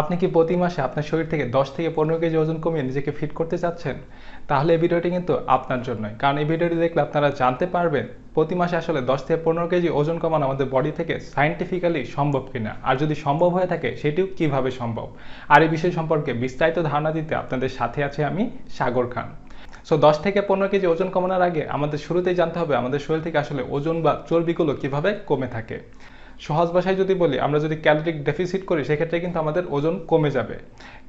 আপনি কি প্রতি মাসে আপনার শরীর থেকে দশ থেকে পনেরো কেজি ওজন কমিয়ে নিজেকে ফিট করতে চাচ্ছেন? তাহলে এই ভিডিওটি কিন্তু আপনার জন্যই। কারণ এই ভিডিওটি দেখলে আপনারা জানতে পারবেন প্রতি মাসে আসলে দশ থেকে পনেরো কেজি ওজন কমানো আমাদের বডি থেকে সাইন্টিফিক্যালি সম্ভব কিনা। আর যদি সম্ভব হয়ে থাকে, সেটিও কীভাবে সম্ভব? আর এই বিষয় সম্পর্কে বিস্তারিত ধারণা দিতে আপনাদের সাথে আছে আমি সাগর খান। সো দশ থেকে পনেরো কেজি ওজন কমানোর আগে আমাদের শুরুতেই জানতে হবে আমাদের শরীর থেকে আসলে ওজন বা চর্বিগুলো কীভাবে কমে থাকে। সহজ ভাষায় যদি বলি, আমরা যদি ক্যালোরিক ডেফিসিট করি, সেক্ষেত্রে কিন্তু আমাদের ওজন কমে যাবে।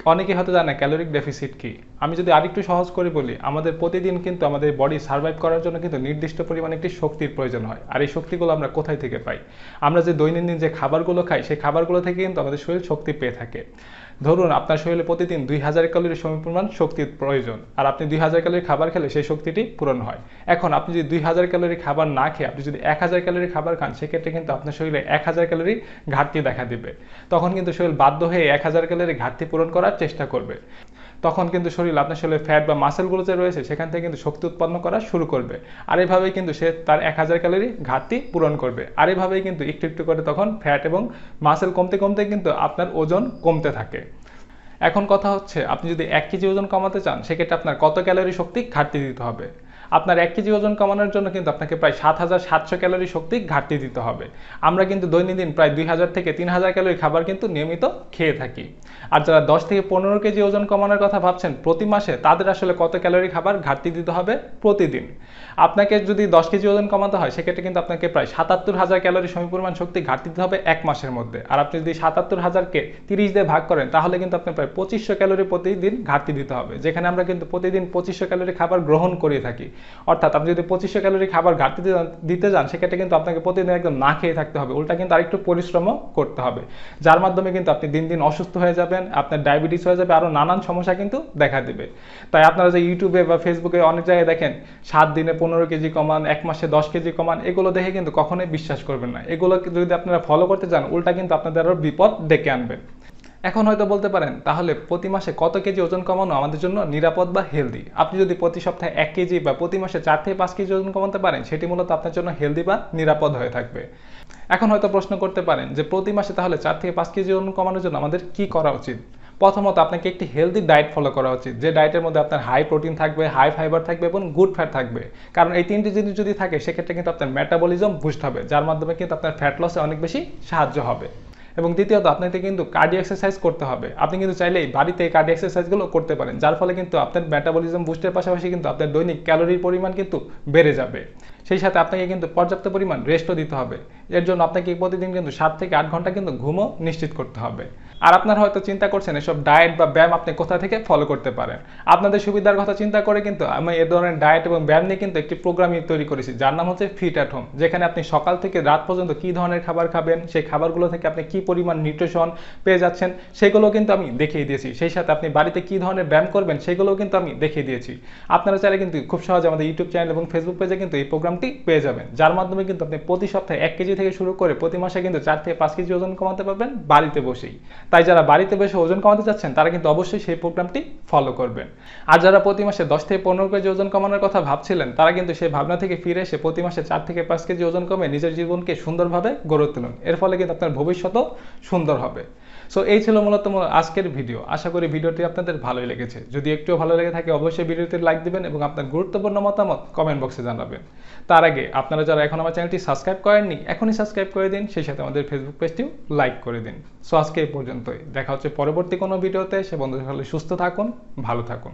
অনেকে হয়তো জানে ক্যালোরিক ডেফিসিট কি। আমি যদি আরেকটু সহজ করে বলি, আমাদের প্রতিদিন কিন্তু আমাদের বডি সার্ভাইভ করার জন্য কিন্তু নির্দিষ্ট পরিমাণে একটি শক্তির প্রয়োজন হয়। আর এই শক্তিগুলো আমরা কোথায় থেকে পাই? আমরা যে দৈনন্দিন যে খাবারগুলো খাই, সেই খাবারগুলো থেকে কিন্তু আমাদের শরীর শক্তি পেয়ে থাকে। ধরুন আপনার শরীরে প্রতিদিন দুই হাজার ক্যালোরি সমপরিমাণ শক্তির প্রয়োজন, আর আপনি দুই হাজার ক্যালোরি খাবার খেলে সেই শক্তিটি পূরণ হয়। এখন আপনি যদি দুই হাজার ক্যালোরি খাবার না খেয়ে আপনি যদি এক হাজার ক্যালোরি খাবার খান, সেক্ষেত্রে কিন্তু আপনার শরীরে এক হাজার ক্যালোরি ঘাটতি দেখা দিবে। তখন কিন্তু শরীর বাধ্য হয়ে এক হাজার ক্যালোরি ঘাটতি পূরণ করার চেষ্টা করবে। তখন কিন্তু শরীর আপনার শরীরে ফ্যাট বা মাসেলগুলো যে রয়েছে, সেখান থেকে কিন্তু শক্তি উৎপন্ন করা শুরু করবে। আর এইভাবেই কিন্তু সে তার এক হাজার ক্যালোরি ঘাটতি পূরণ করবে। আর এইভাবেই কিন্তু একটু একটু করে তখন ফ্যাট এবং মাসেল কমতে কমতে কিন্তু আপনার ওজন কমতে থাকে। এখন কথা হচ্ছে, আপনি যদি এক কেজি ওজন কমাতে চান, সেক্ষেত্রে আপনার কত ক্যালোরি শক্তি ঘাটতি দিতে হবে? আপনার এক কেজি ওজন কমানোর জন্য কিন্তু আপনাকে প্রায় সাত হাজার সাতশো ক্যালোরি শক্তি ঘাটতি দিতে হবে। আমরা কিন্তু দৈনন্দিন প্রায় দুই হাজার থেকে তিন হাজার ক্যালোরি খাবার কিন্তু নিয়মিত খেয়ে থাকি। আর যারা দশ থেকে পনেরো কেজি ওজন কমানোর কথা ভাবছেন, প্রতি মাসে তাদের আসলে কত ক্যালোরি খাবার ঘাটতি দিতে হবে? প্রতিদিন। আপনাকে যদি দশ কেজি ওজন কমাতে হয়, সেক্ষেত্রে কিন্তু আপনাকে প্রায় সাতাত্তর হাজার ক্যালোরি সমপরিমাণ শক্তি ঘাটতি দিতে হবে এক মাসের মধ্যে। আর আপনি যদি সাতাত্তর হাজারকে তিরিশ দিয়ে ভাগ করেন, তাহলে কিন্তু আপনার প্রায় পঁচিশশো ক্যালোরি প্রতিদিন ঘাটতি দিতে হবে। যেখানে আমরা কিন্তু প্রতিদিন পঁচিশশো ক্যালোরি খাবার গ্রহণ করে থাকি। অর্থাৎ আপনি যদি পঁচিশশো ক্যালোরি খাবার ঘাটতি দিতে যান সেক্ষেত্রে কিন্তু আপনাকে প্রতিদিন একদম না খেয়ে থাকতে হবে। উল্টা কিন্তু আরেকটু পরিশ্রমও করতে হবে। যার মাধ্যমে কিন্তু আপনি দিন দিন অসুস্থ হয়ে যাবেন, আপনার ডায়াবেটিস হয়ে যাবে, আরও নানান সমস্যা কিন্তু দেখা দেবে। তাই আপনারা যে ইউটিউবে বা ফেসবুকে অনেক জায়গায় দেখেন, সাত দিনে পনেরো কেজি কমান, এক মাসে দশ কেজি কমান, এগুলো দেখে কিন্তু কখনোই বিশ্বাস করবেন না। এগুলো যদি আপনারা ফলো করতে চান, উল্টা কিন্তু আপনাদের আরও বিপদ ডেকে আনবে। এখন হয়তো বলতে পারেন, তাহলে প্রতি মাসে কত কেজি ওজন কমানো আমাদের জন্য নিরাপদ বা হেলদি আপনি যদি প্রতি সপ্তাহে এক কেজি বা প্রতি মাসে চার থেকে পাঁচ কেজি ওজন কমাতে পারেন, সেটি মূলত আপনার জন্য হেলদি বা নিরাপদ হয়ে থাকবে। এখন হয়তো প্রশ্ন করতে পারেন যে প্রতি মাসে তাহলে চার থেকে পাঁচ কেজি ওজন কমানোর জন্য আমাদের কি করা উচিত? প্রথমত আপনাকে একটি হেলদি ডায়েট ফলো করা উচিত, যে ডায়েটের মধ্যে আপনার হাই প্রোটিন থাকবে হাই ফাইবার থাকবে এবং গুড ফ্যাট থাকবে। কারণ এই তিনটি জিনিস যদি থাকে, সেক্ষেত্রে কিন্তু আপনার মেটাবলিজম বুস্ট হবে, যার মাধ্যমে কিন্তু আপনার ফ্যাট লসে অনেক বেশি সাহায্য হবে। এবং দ্বিতীয়ত আপনাকে কিন্তু কার্ডিও এক্সারসাইজ করতে হবে। আপনি কিন্তু চাইলেই বাড়িতে কার্ডিও এক্সারসাইজগুলো করতে পারেন, যার ফলে কিন্তু আপনার মেটাবলিজম বুস্টের পাশাপাশি কিন্তু আপনার দৈনিক ক্যালোরির পরিমাণ কিন্তু বেড়ে যাবে। সেই সাথে আপনাকে কিন্তু পর্যাপ্ত পরিমাণ রেস্টও দিতে হবে। এর জন্য আপনাকে প্রতিদিন কিন্তু সাত থেকে আট ঘণ্টা কিন্তু ঘুমও নিশ্চিত করতে হবে। আর আপনারা হয়তো চিন্তা করছেন, এসব ডায়েট বা ব্যায়াম আপনি কোথা থেকে ফলো করতে পারেন? আপনাদের সুবিধার কথা চিন্তা করে কিন্তু আমি এ ধরনের ডায়েট এবং ব্যায়াম নিয়ে কিন্তু একটি প্রোগ্রামই তৈরি করেছি, যার নাম হচ্ছে ফিট অ্যাট হোম যেখানে আপনি সকাল থেকে রাত পর্যন্ত কি ধরনের খাবার খাবেন, সেই খাবারগুলো থেকে আপনি কী পরিমাণ নিউট্রিশন পেয়ে যাচ্ছেন, সেগুলো কিন্তু আমি দেখিয়ে দিয়েছি। সেই সাথে আপনি বাড়িতে কী ধরনের ব্যায়াম করবেন, সেগুলোও কিন্তু আমি দেখিয়ে দিয়েছি। আপনারা চাইলে কিন্তু খুব সহজে আমাদের ইউটিউব চ্যানেল এবং ফেসবুক পেজে কিন্তু এই প্রোগ্রামটি পেয়ে যাবেন। যার মাধ্যমে কিন্তু আপনি প্রতি সপ্তাহে এক কেজি থেকে শুরু করে প্রতি মাসে কিন্তু চার থেকে পাঁচ কেজি ওজন কমাতে পারবেন বাড়িতে বসেই। তাই যারা বাড়িতে বসে ওজন কমাতে চাচ্ছেন, তারা কিন্তু অবশ্যই সেই প্রোগ্রামটি ফলো করবেন। আর যারা প্রতি মাসে দশ থেকে পনেরো কেজি ওজন কমানোর কথা ভাবছিলেন, তারা কিন্তু সেই ভাবনা থেকে ফিরে এসে প্রতি মাসে চার থেকে পাঁচ কেজি ওজন কমে নিজের জীবনকে সুন্দরভাবে গড়ে তুলুন। এর ফলে কিন্তু আপনার ভবিষ্যতও সুন্দর হবে। সো এই ছিল মূলত আজকের ভিডিও আশা করি ভিডিওটি আপনাদের ভালোই লেগেছে। যদি একটু ভালো লেগে থাকে, অবশ্যই ভিডিওতে লাইক দিবেন এবং আপনার গুরুত্বপূর্ণ মতামত কমেন্ট বক্সে জানাবেন। তার আগে, আপনারা যারা এখন আমার চ্যানেলটি সাবস্ক্রাইব করেননি, এখনই সাবস্ক্রাইব করে দিন, সেই সাথে আমাদের ফেসবুক পেজটিও লাইক করে দিন। সো আজকে এই পর্যন্তই। দেখা হচ্ছে পরবর্তী কোনো ভিডিওতে সে বন্ধু সুস্থ থাকুন, ভালো থাকুন।